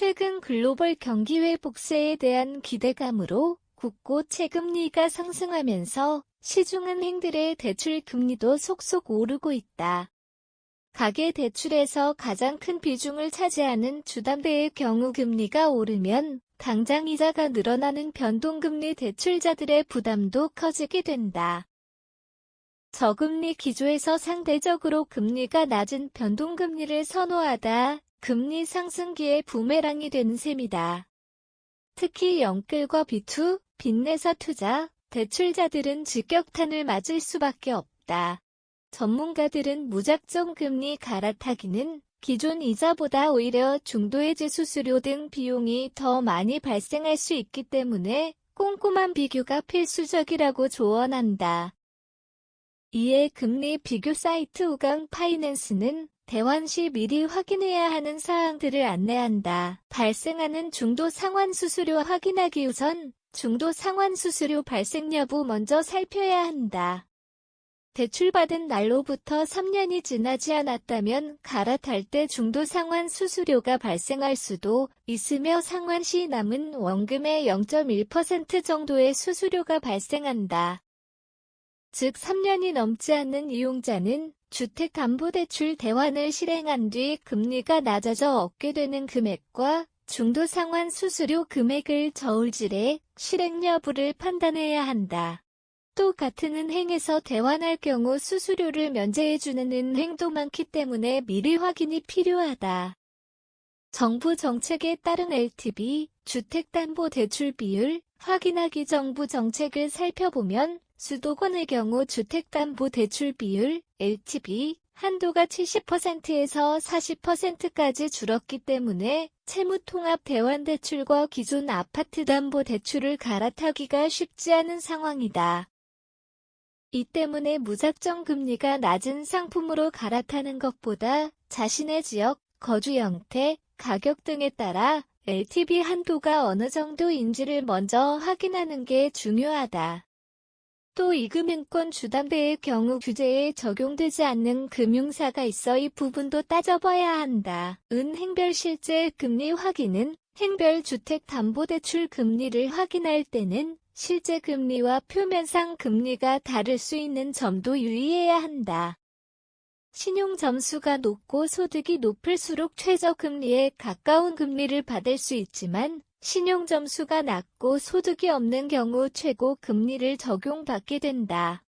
최근 글로벌 경기 회복세에 대한 기대감으로 국고 채금리가 상승하면서 시중은행들의 대출 금리도 속속 오르고 있다. 가계 대출에서 가장 큰 비중을 차지하는 주담대의 경우 금리가 오르면 당장 이자가 늘어나는 변동금리 대출자들의 부담도 커지게 된다. 저금리 기조에서 상대적으로 금리가 낮은 변동금리를 선호하다 금리 상승기에 부메랑이 되는 셈이다. 특히 영끌과 비투, 빚내서 투자, 대출자들은 직격탄을 맞을 수밖에 없다. 전문가들은 무작정 금리 갈아타기는 기존 이자보다 오히려 중도해지 수수료 등 비용이 더 많이 발생할 수 있기 때문에 꼼꼼한 비교가 필수적이라고 조언한다. 이에 금리 비교 사이트 우강 파이낸스는 대환 시 미리 확인해야 하는 사항들을 안내한다. 발생하는 중도 상환 수수료 확인하기 우선 중도 상환 수수료 발생 여부 먼저 살펴야 한다. 대출받은 날로부터 3년이 지나지 않았다면 갈아탈 때 중도 상환 수수료가 발생할 수도 있으며 상환 시 남은 원금의 0.1% 정도의 수수료가 발생한다. 즉 3년이 넘지 않는 이용자는 주택담보대출 대환을 실행한 뒤 금리가 낮아져 얻게 되는 금액과 중도 상환 수수료 금액을 저울질해 실행 여부를 판단해야 한다. 또 같은 은행에서 대환할 경우 수수료를 면제해주는 은행도 많기 때문에 미리 확인이 필요하다. 정부 정책에 따른 LTV, 주택담보대출 비율, 확인하기 정부 정책을 살펴보면 수도권의 경우 주택담보대출 비율, LTV, 한도가 70%에서 40%까지 줄었기 때문에 채무통합 대환대출과 기존 아파트담보대출을 갈아타기가 쉽지 않은 상황이다. 이 때문에 무작정 금리가 낮은 상품으로 갈아타는 것보다 자신의 지역, 거주 형태, 가격 등에 따라 LTV 한도가 어느 정도인지를 먼저 확인하는 게 중요하다. 또 이금융권 주담대의 경우 규제에 적용되지 않는 금융사가 있어 이 부분도 따져봐야 한다. 은행별 실제 금리 확인은 행별 주택담보대출 금리를 확인할 때는 실제 금리와 표면상 금리가 다를 수 있는 점도 유의해야 한다. 신용 점수가 높고 소득이 높을수록 최저금리에 가까운 금리를 받을 수 있지만 신용 점수가 낮고 소득이 없는 경우 최고 금리를 적용받게 된다.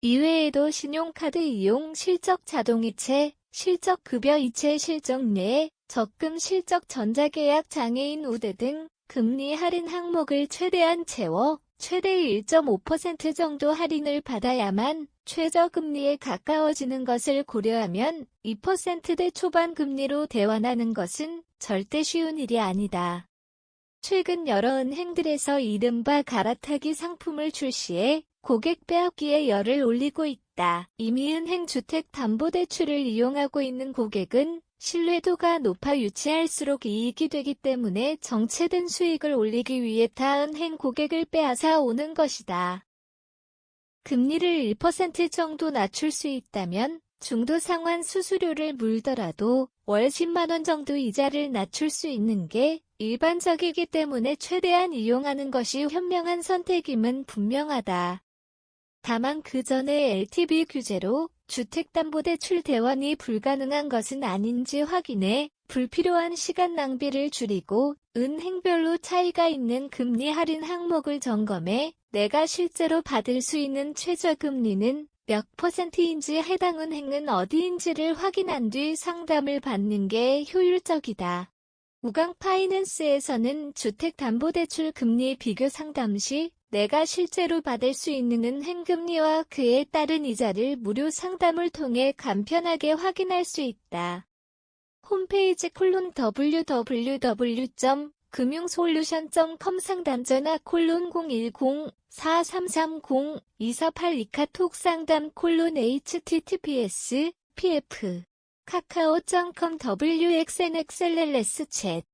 이외에도 신용카드 이용 실적 자동이체, 실적 급여 이체 실적 내, 적금 실적 전자계약 장애인 우대 등 금리 할인 항목을 최대한 채워 최대 1.5% 정도 할인을 받아야만 최저금리에 가까워지는 것을 고려하면 2%대 초반 금리로 대환하는 것은 절대 쉬운 일이 아니다. 최근 여러 은행들에서 이른바 갈아타기 상품을 출시해 고객 빼앗기에 열을 올리고 있다. 이미 은행 주택담보대출을 이용하고 있는 고객은 신뢰도가 높아 유치할수록 이익이 되기 때문에 정체된 수익을 올리기 위해 타 은행 고객을 빼앗아 오는 것이다. 금리를 1% 정도 낮출 수 있다면 중도 상환 수수료를 물더라도 월 10만원 정도 이자를 낮출 수 있는 게 일반적이기 때문에 최대한 이용하는 것이 현명한 선택임은 분명하다. 다만 그 전에 LTV 규제로 주택담보대출 대환이 불가능한 것은 아닌지 확인해 불필요한 시간 낭비를 줄이고 은행별로 차이가 있는 금리 할인 항목을 점검해 내가 실제로 받을 수 있는 최저금리는 몇 퍼센트인지 해당 은행은 어디인지를 확인한 뒤 상담을 받는 게 효율적이다. 우강 파이낸스에서는 주택담보대출 금리 비교 상담 시 내가 실제로 받을 수 있는 은행 금리와 그에 따른 이자를 무료 상담을 통해 간편하게 확인할 수 있다. 홈페이지 콜론 www. 금융솔루션.com 상담전화 콜론 010-4330-2482 카톡 상담 콜론 https pf 카카오.com wxnxlls 챗